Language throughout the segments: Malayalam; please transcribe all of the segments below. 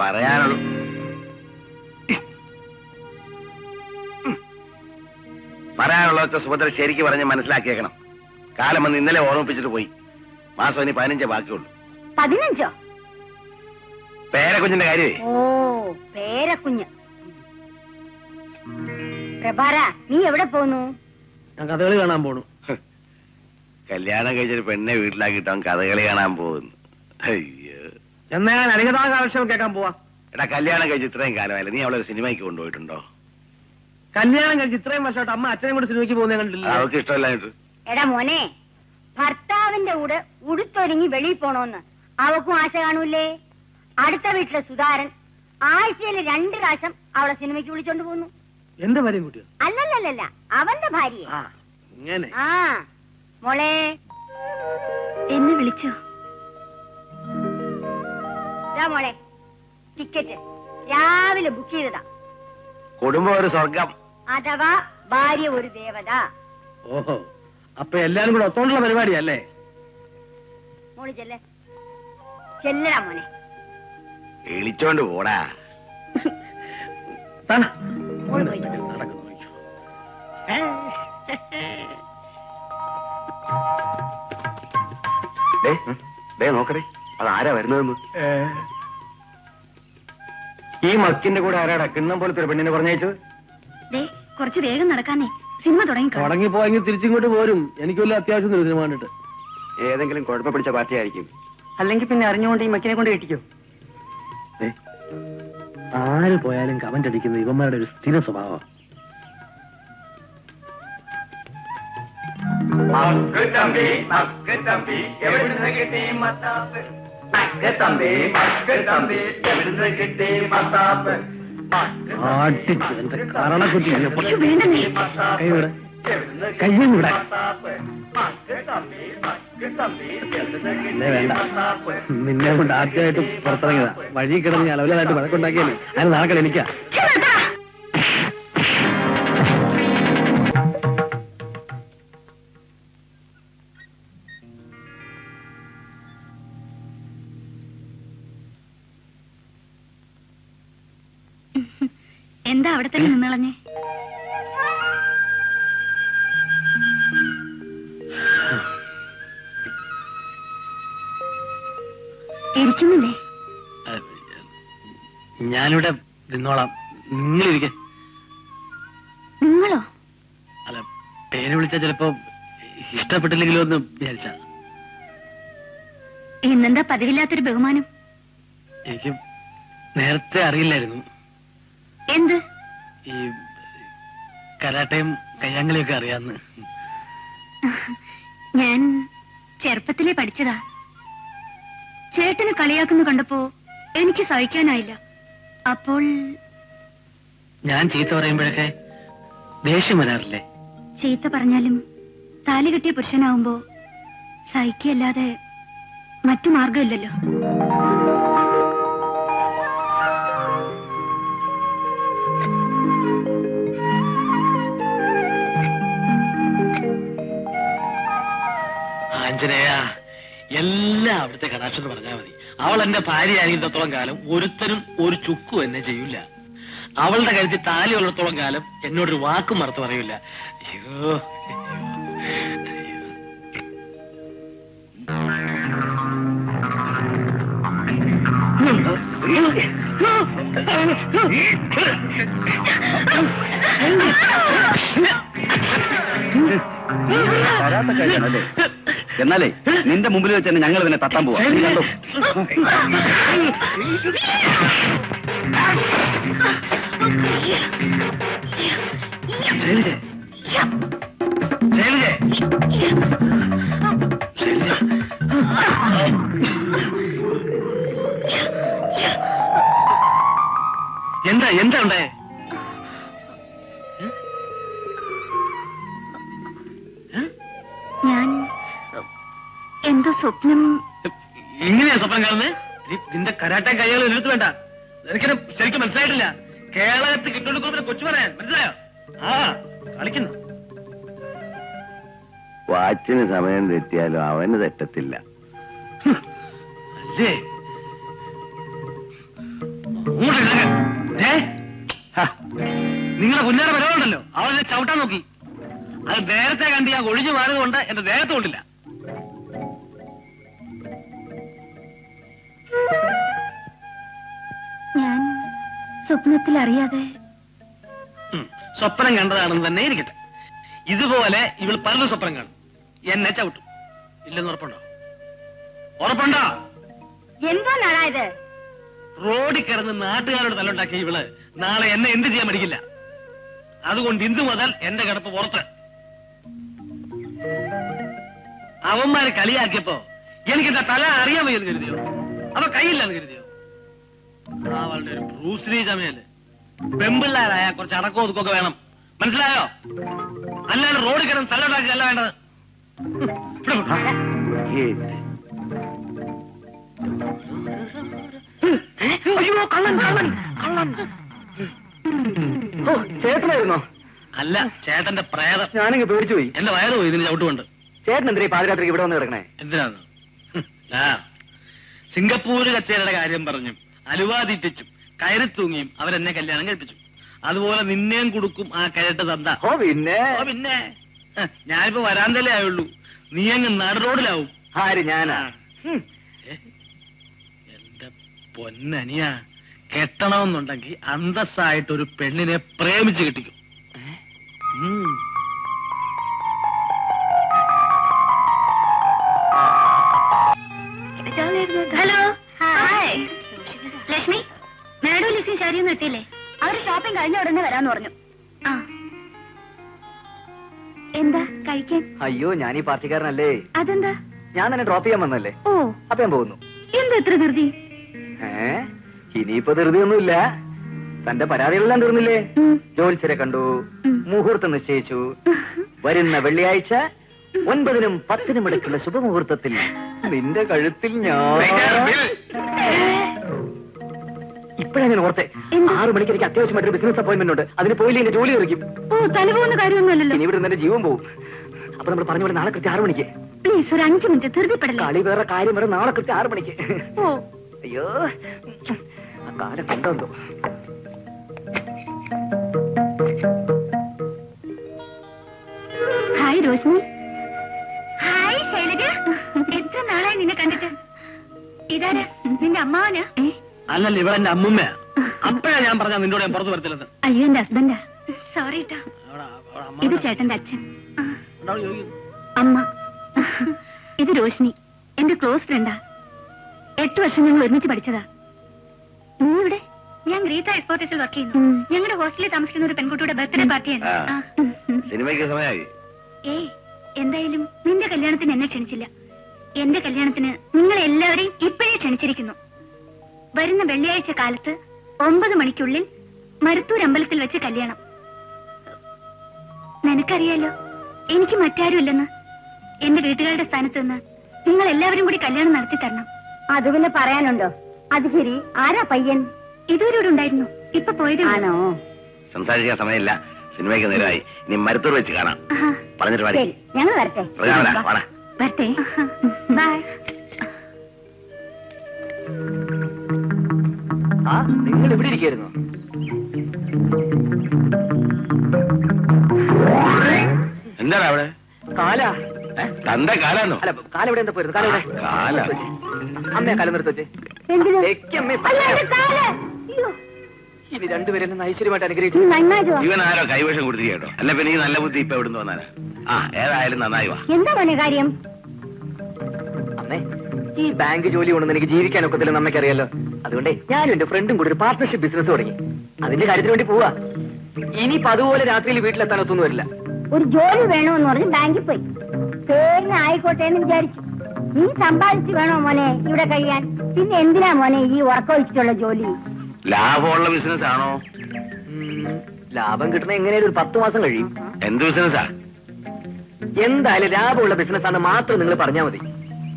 പറയാനുള്ളൂ. പറയാനുള്ളതൊക്കെ സുഭദ്ര ശരിക്ക് പറഞ്ഞ് മനസ്സിലാക്കിയേക്കണം. കാലം വന്ന് ഇന്നലെ ഓർമ്മിപ്പിച്ചിട്ട് പോയി. മാസം ഇനി പതിനഞ്ചേ ബാക്കിയുള്ളൂ. പതിനഞ്ചോ? പേരക്കുഞ്ഞിന്റെ കാര്യമേ? ഓ പേരക്കുഞ്ഞ്. പ്രഭാര നീ എവിടെ പോന്നു? ഞാൻ കഥകളി കാണാൻ പോണു. കല്യാണം കഴിച്ചൊരു പെണ്ണെ വീട്ടിലാക്കിയിട്ട് അവൻ കഥകളി കാണാൻ പോകുന്നു. അയ്യോ. എന്നാ ഞാൻ അരികതാ കാലക്ഷേപം കേൾക്കാൻ പോവാ. എടാ കല്യാണം കഴിച്ച് ഇത്രയും കാലമായില്ല? നീ അവളെ ഒരു സിനിമയ്ക്ക് കൊണ്ടുപോയിട്ടുണ്ടോ? കല്യാണം കഴിച്ച് ഇത്രയും വർഷമായിട്ട് അമ്മ അച്ഛനെ കൂടെ സിനിമയ്ക്ക് പോകുന്ന കണ്ടില്ല അവൾക്ക് ഇഷ്ടമല്ലായിട്ട് എടാ മോനെ ഭർത്താവിന്റെ കൂടെ ഉടുത്തൊരുങ്ങി വെളിയിൽ പോണോന്ന് അവക്കും ആശ കാണൂലേ അടുത്ത വീട്ടിലെ സുധാരൻ ആഴ്ചയിൽ രണ്ട് പ്രാവശ്യം അവളെ സിനിമയ്ക്ക് വിളിച്ചോണ്ട് പോന്നു എന്റെ ഭാര്യയും കുട്ടിയോ? അല്ലല്ലല്ല അവന്റെ ഭാര്യ ആ ഇങ്ങനെ. ആ മോളെ. എന്നെ വിളിച്ചോ? മോളെ. ടിക്കറ്റ്. രാവിലെ ബുക്ക് ചെയ്തതാ. കുടുംബം ഒരു സ്വർഗം. അഥവാ ഭാര്യ ഒരു ദേവത. ഓഹോ. അപ്പൊ എല്ലാരും കൂടെ ഒത്തോണ്ടുള്ള പരിപാടിയല്ലേ? മോൾ ചെല്ലേ. ചെല്ലടാ മോനെ. എണിച്ചോണ്ട് പോടാ. മോൾ ദേ നോക്കടേ. അത് ആരാ വരുന്നതെന്ന് ഈ മക്കിന്റെ കൂടെ ആരാടാ കിണ്ണം പോലത്തെ ഒരു പെണ്ണിനെ പറഞ്ഞയച്ചത്? ദേ കുറച്ച് വേഗം നടക്കാനേ സിനിമ തുടങ്ങി തുടങ്ങി പോയെങ്കിൽ തിരിച്ചിങ്ങോട്ട് പോരും. എനിക്ക് വലിയ അത്യാവശ്യം ഒരു സിനിമ കണ്ടിട്ട്. ഏതെങ്കിലും കുഴപ്പം പിടിച്ച പാർട്ടി ആയിരിക്കും അല്ലെങ്കിൽ പിന്നെ അറിഞ്ഞുകൊണ്ട് ഈ മക്കിനെ കൊണ്ട് കെട്ടിക്കോ ആര് പോയാലും കമന്റ് അടിക്കുന്ന ഇവന്മാരുടെ ഒരു സ്ഥിര സ്വഭാവം. ആട്ടിച്ച് എന്റെ കരണക്കുറ്റി എന്നെ പൊട്ടി- കൈ വിട്. കയ്യും വിടാൻ വേണ്ട. നിന്നെ കൊണ്ട് ആദ്യമായിട്ട് പുറത്തിറങ്ങിയതാ. വഴി കിടന്ന് അലവലായിട്ട് വഴക്കുണ്ടാക്കിയാലേ അതിന് നാളെ എനിക്കാ അവിടെ തന്നെ നിന്നളഞ്ഞേ. ഇരിക്കുന്നില്ലേ? ഞാനിവിടെ നിന്നോളാം. നിങ്ങളിരിക്കെ. നിങ്ങളോ? അല്ല പേര് വിളിച്ചാൽ ചിലപ്പോ ഇഷ്ടപ്പെട്ടില്ലെങ്കിലോ എന്ന് വിചാരിച്ച. ഇന്നെന്താ പതിവില്ലാത്തൊരു ബഹുമാനം? എനിക്ക് നേരത്തെ അറിയില്ലായിരുന്നു. എന്ത്? ഈ കരാട്ടയും കയ്യാങ്കളിയൊക്കെ അറിയാന്ന്. ഞാൻ ചെറുപ്പത്തിലേ പഠിച്ചതാ. ചേട്ടന് കളിയാക്കുന്നു കണ്ടപ്പോ എനിക്ക് സഹിക്കാനായില്ല. അപ്പോൾ ഞാൻ ചീത്ത പറയുമ്പോഴൊക്കെ ദേഷ്യം വരാറില്ലേ? ചീത്ത പറഞ്ഞാലും താലി കെട്ടിയ പുരുഷനാവുമ്പോ സഹിക്കല്ലാതെ മറ്റു മാർഗമില്ലല്ലോ ആഞ്ജനേയ എല്ലാം അവിടുത്തെ കടാക്ഷം എന്ന് പറഞ്ഞാൽ മതി. അവൾ എന്റെ ഭാര്യയായിരിക്കുന്നത്തോളം കാലം ഒരുത്തരും ഒരു ചുക്കും എന്നെ ചെയ്യൂല. അവളുടെ കരുത്തിൽ താലി ഉള്ളിടത്തോളം കാലം എന്നോടൊരു വാക്കും മറുത്ത് പറയൂല. അയ്യോ വരാത്തല്ലേ എന്നാലേ നിന്റെ മുമ്പിൽ വെച്ച് തന്നെ ഞങ്ങൾ ഇതിനെ തട്ടാൻ പോവാ. നീ കണ്ടോ ശൈലജ ശൈലജ ശൈലജ എന്താ എന്താ ഉണ്ടായേ കേരളം കാണുന്നേ നിന്റെ കരാട്ട കൈകൾ എഴുത്ത് വേണ്ട. നിനക്കിനെ ശരിക്കും മനസ്സിലായിട്ടില്ല. കേരളത്ത് കിട്ടുകൊടുക്കുന്ന കൊച്ചു പറയാൻ. മനസ്സിലായോ? ആ കളിക്കുന്നു. വാച്ചിന് സമയം തെറ്റിയാലും അവന് തെറ്റത്തില്ല. അല്ലേ? നിങ്ങളെ കുഞ്ഞാറ് വരവുണ്ടല്ലോ അവളെ ചവിട്ടാൻ നോക്കി. അത് നേരത്തെ കണ്ടി ഞാൻ ഒഴിഞ്ഞു മാറിയതുകൊണ്ട് എന്റെ നേരത്തെ കൊണ്ടില്ല. സ്വപ്നത്തിൽ അറിയാതെ സ്വപ്നം കണ്ടതാണെന്ന് തന്നെ ഇരിക്കട്ടെ. ഇതുപോലെ ഇവൾ പലതും സ്വപ്നം കാണും. എന്നെ ചവിട്ടും. ഇല്ലെന്ന് ഉറപ്പുണ്ടോ? ഉറപ്പുണ്ടോ? എന്തോ റോഡിൽ കിടന്ന് നാട്ടുകാരോട് തല്ലുണ്ടാക്കിയ ഇവൾ നാളെ എന്നെ എന്ത് ചെയ്യാൻ പഠിക്കില്ല അതുകൊണ്ട് ഇന്ന് മുതൽ എന്റെ കിടപ്പ് പുറത്ത്. അവന്മാരെ കളിയാക്കിയപ്പോ എനിക്ക് എന്റെ തല അറിയാൻ വയ്യെന്ന് കരുതിയോ? അവ കൈയില്ലെന്ന് കരുതിയോ? അവളുടെ ഒരു ബ്രൂസ്ലി ചമയൽ. പെമ്പിള്ളാരായ കുറച്ച് അടക്കോ ഒതുക്കൊക്കെ വേണം. മനസ്സിലായോ? അല്ലാതെ റോഡ് കിടന്ന് തല്ലുണ്ടാക്കിയല്ല വേണ്ടത്. അയ്യോ കള്ളൻ കള്ളൻ കള്ളൻ. ഓ ചേട്ടനായിരുന്നോ? അല്ല ചേട്ടന്റെ പ്രേതം. ഞാനിങ്ങ് പേടിച്ചു പോയി. എന്റെ വയറ് പോയി ഇതിന് ചവിട്ടുകൊണ്ട്. ചേട്ടൻ എന്തിനാ ഈ പാതിരാത്രിക്ക് ഇവിടെ വന്ന് കിടക്കണേ? എന്തിനാണ് സിംഗപ്പൂര് കച്ചേരിയുടെ കാര്യം പറഞ്ഞു. അലുവ തീറ്റിച്ചും കയറി തൂങ്ങിയും അവരെന്നെ കല്യാണം കഴിപ്പിച്ചു. അതുപോലെ നിന്നെയും കൊടുക്കും ആ കയറ്റ തന്ത. ഓ പിന്നെ? ഓ പിന്നെ. ഞാനിപ്പോ വരാന്തലേ ആയുള്ളൂ. നീ അങ്ങ് നട റോഡിലാവും. ആര് ഞാനാ. എന്റെ പൊന്നനിയ. കെട്ടണമെന്നുണ്ടെങ്കിൽ അന്തസ്സായിട്ട് ഒരു പെണ്ണിനെ പ്രേമിച്ച് കെട്ടിക്കും. ശരിയൊന്നും എത്തിയില്ലേ അവർ ഷോപ്പിംഗ് കഴിഞ്ഞ ഉടനെ വരാന്ന് പറഞ്ഞു. ആ. എന്താ കഴിക്കാൻ? അയ്യോ ഞാൻ ഈ പാർട്ടിക്കാരനല്ലേ? അതെന്താ? ഞാൻ തന്നെ ഡ്രോപ്പ് ചെയ്യാൻ വന്നല്ലേ ഓ. അപ്പൊ ഞാൻ പോകുന്നു. എന്താ ഇത്ര ധൃതി? ഏ? ഇനിയിപ്പോ ധൃതിയൊന്നുമില്ല. തന്റെ പരാതികളെല്ലാം തീർന്നില്ലേ? ജോലിച്ചരെ കണ്ടു മുഹൂർത്തം നിശ്ചയിച്ചു. വരുന്ന വെള്ളിയാഴ്ച ഒൻപതിനും പത്തിനും ഇടയ്ക്കുള്ള ശുഭമുഹൂർത്തത്തിൽ നിന്റെ കഴുത്തിൽ ഞാൻ ഇപ്പഴാ ഞാൻ ഓർത്തെ? ആറു മണിക്ക് എനിക്ക് അത്യാവശ്യമായിട്ട് ബിസിനസ് അപ്പോയിന്റ്മെന്റ് ഉണ്ട്. അതിന് പോയില്ല എന്റെ ജോലി തെറിക്കും. ഓ തല പോകുന്ന കാര്യമൊന്നുമല്ലല്ലോ. ഇനി ഇവിടെ എന്റെ ജീവൻ പോകും അപ്പൊ നമ്മൾ പറഞ്ഞ പോലെ നാളെ കൃത്യം ആറു മണിക്ക്. പ്ലീസ് ഒരു അഞ്ചു മിനിറ്റ് ധൃതിപ്പെടല്ലേ? കളി വേറെ കാര്യം വേറെ നാളെ കൃത്യം ആറു മണിക്ക്. ഓ. അയ്യോ. ആ കാലം കണ്ടോ ഹായ് റോഷ്നി. ഹായ് ശൈലജ. എത്ര നാളായി നിന്നെ കണ്ടിട്ട്? ഇതാരാ? നിന്റെ അമ്മാവനാ? അല്ലല്ല ഇവളെന്റെ അമ്മുമ്മയാ. അപ്പഴാ ഞാൻ പറഞ്ഞ നിന്നോട് ഞാൻ പുറത്തു വരത്തില്ലെന്ന്. അയ്യോ എന്റെ ഹസ്ബൻഡാ സോറി ഇത് ചേട്ടന്റെ അച്ഛൻ. അമ്മ. ഇത് രോഷിനി എന്റെ ക്ലോസ് ഫ്രണ്ടാ എട്ട് വർഷം ഞങ്ങൾ ഒരുമിച്ച് പഠിച്ചതാ. നീ ഇവിടെ? ഞാൻ ഗ്രീത എക്സ്പോർട്ടേഴ്സിൽ വർക്ക് ചെയ്യുന്നു. ഞങ്ങളുടെ ഹോസ്റ്റലിൽ താമസിക്കുന്ന ഒരു പെൺകുട്ടിയുടെ ബർത്ത്ഡേ പാർട്ടിയാണ് ഏ എന്തായാലും നിന്റെ കല്യാണത്തിന് എന്നെ ക്ഷണിച്ചില്ല. എന്റെ കല്യാണത്തിന് നിങ്ങൾ എല്ലാവരെയും ഇപ്പോഴേ ക്ഷണിച്ചിരിക്കുന്നു. വരുന്ന വെള്ളിയാഴ്ച കാലത്ത് ഒമ്പത് മണിക്കുള്ളിൽ മരുത്തൂർ അമ്പലത്തിൽ വെച്ച് കല്യാണം. നിനക്കറിയാലോ എനിക്ക് മറ്റാരുമില്ലെന്ന്. എന്റെ വീട്ടുകാരുടെ സ്ഥാനത്ത് നിന്ന് നിങ്ങൾ എല്ലാവരും കൂടി കല്യാണം നടത്തി തരണം. അത് പിന്നെ പറയാനുണ്ടോ? അത് ശരി ആരാ പയ്യൻ? ഇതുവരെ ഇവിടെ ഉണ്ടായിരുന്നു. ഇപ്പൊ പോയത്. ആണോ? സംസാരിക്കാൻ സമയമില്ല. സിനിമയ്ക്ക് നേരമായി. ഇനി മരുത്തൂർ വെച്ച് കാണാം. പറഞ്ഞിട്ട് ഞങ്ങൾ വരട്ടെ. വരട്ടെ. ബൈ ആ നിങ്ങൾ ഇവിടെ ഇരിക്കായിരുന്നു. എന്താണ് അവിടെ? കാല? തന്റെ കാലാന്നോ? അല്ല കാല ഇവിടെ എന്താ പോയിരുന്നു കാല കാല. അമ്മയെ കാലം നിർത്തി വെച്ചേ. ഇനി രണ്ടുപേരും ഐശ്വര്യമായിട്ട് അനുഗ്രഹിച്ചു. ഇവൻ ആരോ കൈവശം കൊടുത്തിരിക്കട്ടോ കേട്ടോ. അല്ല പിന്നെ ഈ നല്ല ബുദ്ധി ഇപ്പൊ എവിടുന്ന് വന്നാലാ ആ ഏതായാലും നന്നായി വാ. എന്താ കാര്യം? ഈ ബാങ്ക് ജോലി കൊണ്ടൊന്നും എനിക്ക് ജീവിക്കാൻ ഒക്കത്തില്ലെന്ന് അമ്മയ്ക്കറിയാലോ. അതുകൊണ്ടേ ഞാനും എന്റെ ഫ്രണ്ടും കൂടി ഒരു പാർട്ട്ണർഷിപ്പ് ബിസിനസ് തുടങ്ങി. അതിന്റെ കാര്യത്തിന് വേണ്ടി പോവാ. ഇനിയിപ്പോ അതുപോലെ രാത്രിയിൽ വീട്ടിലെത്താൻ ഒത്തൊന്നും വരില്ല. ഒരു ജോലി വേണമെന്ന് പറഞ്ഞ് ബാങ്കിൽ പോയി. പേരിന് ആയിക്കോട്ടെ എന്ന് വിചാരിച്ചു. നീ സമ്പാദിച്ചു വേണോ മോനെ ഇവിടെ കഴിയാൻ? പിന്നെ എന്തിനാ മോനെ ഈ ഉറക്കൊഴിച്ചിട്ടുള്ള ജോലി? ലാഭമുള്ള ബിസിനസ് ആണോ? ലാഭം കിട്ടുന്ന എങ്ങനെയാലും ഒരു പത്ത് മാസം കഴിയും. എന്ത് ബിസിനസ്സാ എന്തായാലും ലാഭമുള്ള ബിസിനസ് ആണെന്ന് മാത്രം നിങ്ങൾ പറഞ്ഞാൽ മതി.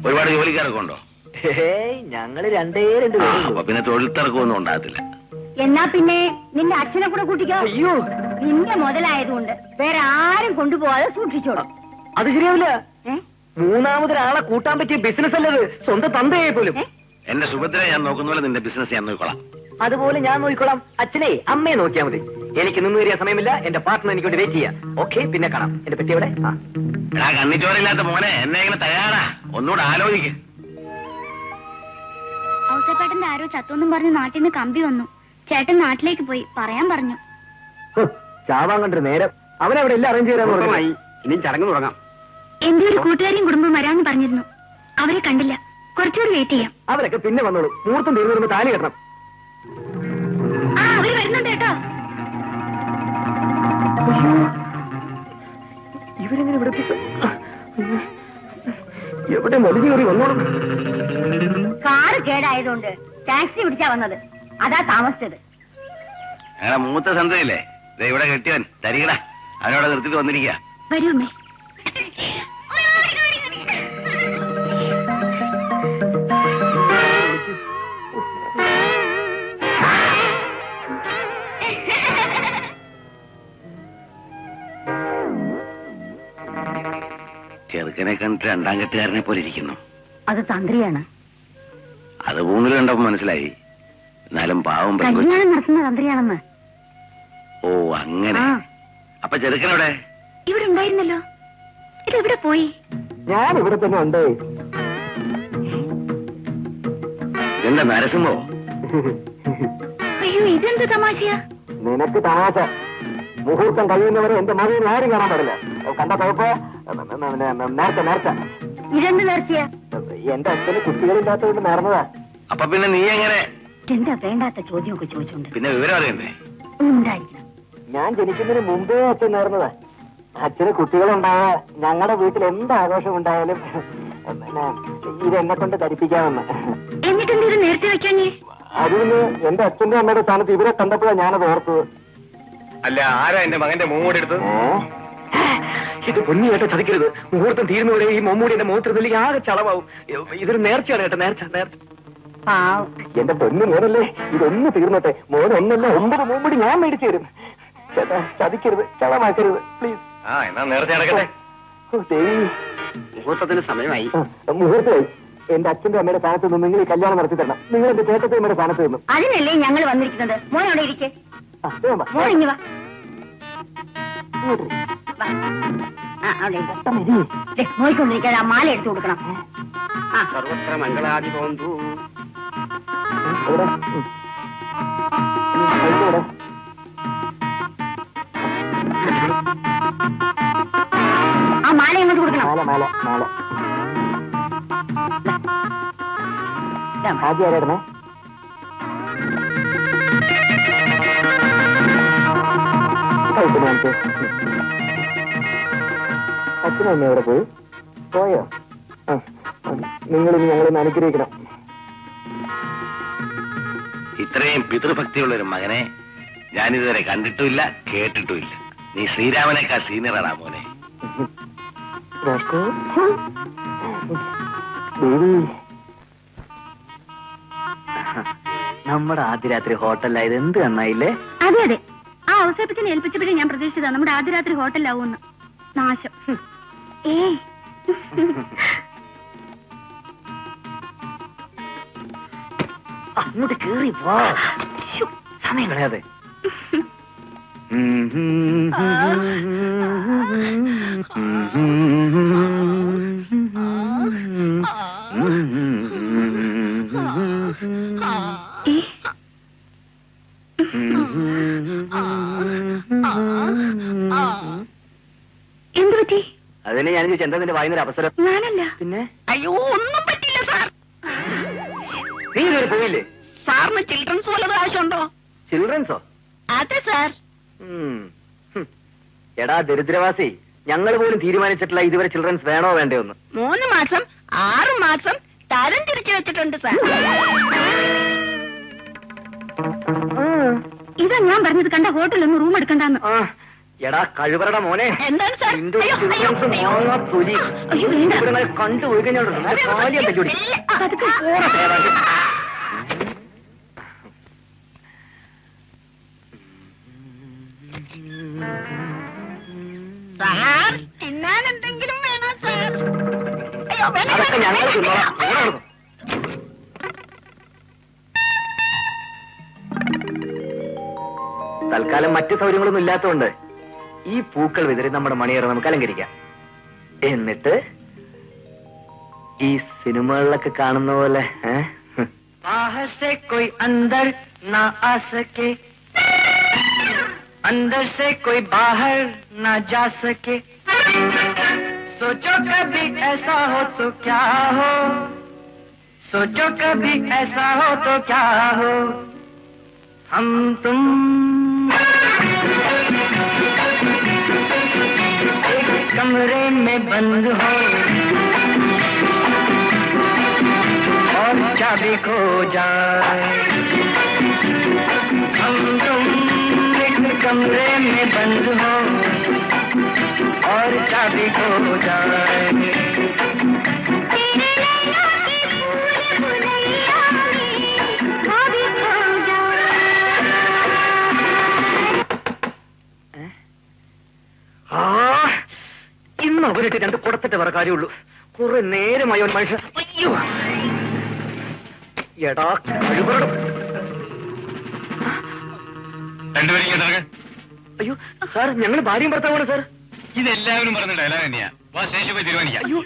ഒരുപാട് ജോലിക്കാരൊക്കെ ഉണ്ടോ? ഞങ്ങൾ രണ്ടേ രണ്ട് ആ, അപ്പൊ പിന്നെ തൊഴിൽ തിരക്കൊന്നും ഉണ്ടാകത്തില്ല. എന്നാ പിന്നെ നിന്റെ അച്ഛനെ കൂടെ കൂട്ടിക്കോ. അയ്യോ. നിന്റെ മുതലായതുകൊണ്ട് വേറെ ആരും കൊണ്ടുപോകാതെ സൂക്ഷിച്ചോളൂ. അത് ശരിയാവില്ല. ഏ? മൂന്നാമതൊരാളെ കൂട്ടാൻ പറ്റിയ ബിസിനസ് അല്ലത് സ്വന്തം തന്തയായി പോലും. ഏ? എന്റെ സുഭദ്ര ഞാൻ നോക്കുന്ന പോലെ നിന്റെ ബിസിനസ് ഞാൻ നോക്കിക്കോളാം. അതുപോലെ ഞാൻ നോക്കിക്കോളാം. അച്ഛനെ അമ്മയെ നോക്കിയാൽ മതി. എനിക്ക് നിന്ന് കയറിയ സമയമില്ല. എന്റെ പാർട്ട്ണർ എനിക്ക് വേണ്ടി വെയിറ്റ് ചെയ്യാം. ഓക്കെ പിന്നെ കാണാം. എന്റെ പെട്ടി എവിടെ? ആ. എടാ കണ്ണിച്ചോറില്ലാത്ത മോനെ എന്നെ ഇങ്ങനെ തയ്യാറാ. ഒന്നുകൂടെ ആലോചിക്ക്. ഔസപ്പാട്ടന്റെ ആരോ ചത്തൊന്നും പറഞ്ഞ് നാട്ടിൽ നിന്ന് കമ്പി വന്നു. ചേട്ടൻ നാട്ടിലേക്ക് പോയി. പറയാൻ പറഞ്ഞു. ഹ്, ചാവാൻ കണ്ടൊരു നേരം. അവനവിടെ എല്ലാം അറേഞ്ച് ചെയ്യാൻ പറഞ്ഞു ഇനി ചടങ്ങ് തുടങ്ങാം. എന്റെ ഒരു കൂട്ടുകാരിയും കുടുംബം വരാമെന്ന് പറഞ്ഞിരുന്നു. അവരെ കണ്ടില്ല. കുറച്ചുകൂടി വെയിറ്റ് ചെയ്യാം. അവരൊക്കെ പിന്നെ വന്നോളൂ. മുഹൂർത്തം തീർന്നു വരുമ്പോ താലി കെട്ടണം. വരുന്നുണ്ട് കേട്ടോ ഇവരെങ്ങനെ ഇവിടെ? എവിടെ വലിഞ്ഞു കയറി വന്നോളും കാറ് കേടായതുകൊണ്ട് ടാക്സി പിടിച്ചാ വന്നത്. അതാ താമസിച്ചത്. അങ്ങനെ മൂത്ത സന്തയില്ലേ? ദേ ഇവിടെ കെട്ടിയവൻ. തരികട. അവനോട് നിർത്തിട്ട് വന്നിരിക്കുക വരൂ അമ്മേ. കണ്ടിട്ട് രണ്ടാം കെട്ടുകാരനെ പോലെ ഇരിക്കുന്നു. അത് തന്ത്രിയാണ്. അത് ഊന്നിൽ കണ്ടപ്പോ മനസ്സിലായി. എന്നാലും പാവം കല്യാണം നടത്തുന്ന തന്ത്രിയാണെന്ന്. ഓ അങ്ങനെ. അപ്പൊ ചെറുക്കനവിടെ? ഇവിടെ ഉണ്ടായിരുന്നല്ലോ. ഇതെവിടെ പോയി? ഞാൻ ഇവിടെ തന്നെ ഉണ്ട്. എന്താ നരസിംഹോ? അയ്യോ ഇതെന്ത് തമാശയാ? നിനക്ക് തമാശ. മുഹൂർത്തം കഴിയുന്നവരെ എന്റെ മകൻ ആരും കാണാൻ പാടില്ല. കണ്ട കുഴപ്പ? നേരത്തെ നേരത്തെ. ഇതെന്ത് നേർച്ചയാ? എന്റെ അച്ഛന് കുട്ടികളില്ലാത്തതുകൊണ്ട് നേർന്നതാ അപ്പൊ പിന്നെ നീ എങ്ങനെ? എന്താ വേണ്ടാത്ത ചോദ്യമൊക്കെ ചോദിച്ചോണ്ട്? പിന്നെ വിവരം അറിയണ്ടേ? ഉണ്ടായിരിക്കണം. ഞാൻ ജനിക്കുന്നതിന് മുമ്പേ അച്ഛൻ നേർന്നതാ അച്ഛന് കുട്ടികളുണ്ടായ ഞങ്ങളുടെ വീട്ടിൽ എന്ത് ആഘോഷം ഉണ്ടായാലും ഇത് എന്നെ കൊണ്ട് ധരിപ്പിക്കാമെന്ന്. എന്നിട്ടെന്ത് ഇത് നേരത്തെ വെക്കാഞ്ഞേ അതിന് എന്റെ അച്ഛന്റെ അമ്മയുടെ സ്ഥാനത്ത് ഇവരെ കണ്ടപ്പോഴാണ് ഞാനത് ഓർത്തത്. അല്ല ആരാ എന്റെ മകന്റെ മൂടി എടുത്തത്? ഇത് പൊന്നി കേട്ടോ ചതിക്കരുത്. മുഹൂർത്തം തീരുന്നവരെ ഈ മമ്മൂടി എന്റെ മുഹൂർത്തത്തിൽ ആകെ ചളവാവും. ഇതൊരു നേർച്ചയാണ് കേട്ടോ നേർച്ച നേർച്ച. എന്റെ പൊന്നു മോനല്ലേ? ഇതൊന്ന് തീർന്നട്ടെ. മോൻ ഒന്നല്ല ഒമ്പത് മുമ്പടി ഞാൻ മേടിച്ചു തരും. ചേട്ടാ ചതിക്കരുത് ചളമാക്കരുത് പ്ലീസ്. ആ എന്നാ നേർച്ച നടക്കട്ടെ. മുഹൂർത്തത്തിന് സമയമായി. മുഹൂർത്തമായി. എന്റെ അച്ഛന്റെ അമ്മയുടെ സ്ഥാനത്ത് നിന്ന് നിങ്ങൾ കല്യാണം നടത്തി തരണം. നിങ്ങൾ എന്റെ ചേട്ടത്തെ അമ്മയുടെ സ്ഥാനത്ത് നിന്നും. അതിനല്ലേ ഞങ്ങൾ വന്നിരിക്കുന്നത്? മോൻ അവിടെ ഇരിക്കെ വാ. മോൻ ഇങ്ങ് വാ. ഇങ്ങോട്ട് ഇരി. ആ മാല എടുത്തു കൊടുക്കണം. ആ. സർവത്ര മംഗളാദി പോന്തു. ആ മാല എങ്ങോട്ട് കൊടുക്കണം. മാല മാല മാല. ആദ്യം ആരായിരുന്നേ? കഴിക്കുന്നു കാണിച്ച് അച്ഛനും അമ്മ എവിടെ പോയി? പോയോ? ആ നിങ്ങൾ ഞങ്ങളൊന്ന് അനുഗ്രഹിക്കണം. ഇത്രയും പിതൃഭക്തിയുള്ള ഒരു മകനെ ഞാനിതുവരെ കണ്ടിട്ടുമില്ല കേട്ടിട്ടുമില്ല. നീ ശ്രീരാമനേക്കാൾ സീനിയറാണ് മോനെ. നമ്മുടെ ആദ്യ രാത്രി ഹോട്ടലായത് എന്ത് നന്നായില്ലേ അതെ അതെ. ആ ഔസേപ്പച്ചനെ ഏൽപ്പിച്ചപ്പോഴേ ഞാൻ പ്രതീക്ഷിച്ചതാ. നമ്മുടെ ആദ്യ രാത്രി ഹോട്ടലാവൂന്ന് നാശം അങ്ങോട്ട് കേറി വാ സമയം കളയാതെ ഏ ഞാൻ ചോദിച്ചു എന്താ നിന്റെ വായുന്നൊരു അവസരം. ഞാനല്ല. പിന്നെ? അയ്യോ ഒന്നും പറ്റില്ല സാർ. നീ ഇതുവരെ പോയില്ലേ സാറിന് ചിൽഡ്രൻസ് വല്ലതും ആവശ്യമുണ്ടോ? ചിൽഡ്രൻസോ അതെ സാർ. എടാ ദരിദ്രവാസി ഞങ്ങൾ പോലും തീരുമാനിച്ചിട്ടില്ല ഇതുവരെ ചിൽഡ്രൻസ് വേണോ വേണ്ടയോ എന്ന് മൂന്ന് മാസം ആറ് മാസം തരം തിരിച്ചു വെച്ചിട്ടുണ്ട് സാർ. ഇതാ ഞാൻ പറഞ്ഞത് കണ്ട ഹോട്ടലൊന്നും ഒന്ന് റൂം എടുക്കണ്ടെന്ന്. ആ, എടാ കഴിവറട മോനെ. സാർ? അയ്യോ. സാർ തിന്നാൻ എന്തെങ്കിലും വേണോ സാർ? ഞങ്ങൾ. തൽക്കാലം മറ്റു സൗകര്യങ്ങളൊന്നും ഇല്ലാത്തതുകൊണ്ട് ഈ പൂക്കൾ വിതറി നമ്മുടെ മണിയറ നമുക്ക് അലങ്കരിക്കാം എന്നിട്ട് ഈ സിനിമകളിലൊക്കെ കാണുന്ന പോലെ ഏ? बाहर से कोई अंदर ना आ सके अंदर से कोई बाहर ना जा सके सोचो कभी ऐसा हो तो क्या हो सोचो कभी ऐसा हो तो क्या हो हम तुम कमरे में बंद हो। और चाबी खो जाए हम तुम एक कमरे में बंद हो। और चाबी खो जाए ഇന്ന് അവരിട്ട് രണ്ട് കൊടുത്തിട്ട് വേറെ കാര്യമുള്ളൂ. കുറെ നേരമായി ഒരു മനുഷ്യൻ അയ്യോ! എടാ കഴിവറ രണ്ടുപേരും. അയ്യോ സാർ ഞങ്ങൾ ഭാര്യയും ഭർത്താവാണ് സാർ. ഇതെല്ലാവരും പറഞ്ഞ ഡയലോഗ് തന്നെയാ. വാ സ്റ്റേഷനിൽ പോയി തീരുമാനിക്കാം. അയ്യോ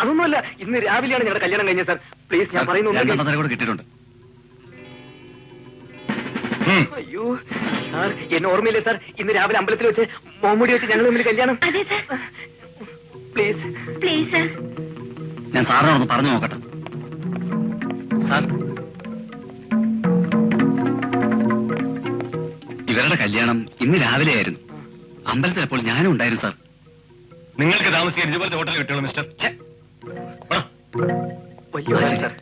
അതൊന്നുമല്ല. ഇന്ന് രാവിലെയാണ് ഞങ്ങളുടെ കല്യാണം കഴിഞ്ഞത് സാർ. പ്ലീസ് ഞാൻ പറയുന്നു കൂടെ കിട്ടിയിട്ടുണ്ട്. അയ്യോ സാർ എന്നെ ഓർമ്മയില്ലേ സാർ? ഇന്ന് രാവിലെ അമ്പലത്തിൽ വെച്ച് മോമുടി വെച്ച് ഞങ്ങൾ തമ്മിൽ കല്യാണം. അതെ സാർ. പ്ലീസ് പ്ലീസ് ഞാൻ സാറിനോടൊന്ന് പറഞ്ഞു നോക്കട്ടെ. സാർ. ഇവരുടെ കല്യാണം ഇന്ന് രാവിലെ ആയിരുന്നു. അമ്പലത്തിൽ അപ്പോൾ ഞാനും ഉണ്ടായിരുന്നു സാർ. നിങ്ങൾക്ക് താമസിക്കാൻ ഇതുപോലത്തെ ഹോട്ടൽ കിട്ടുള്ളൂ മിസ്റ്റർ. ഛെ. വലിയ സാർ.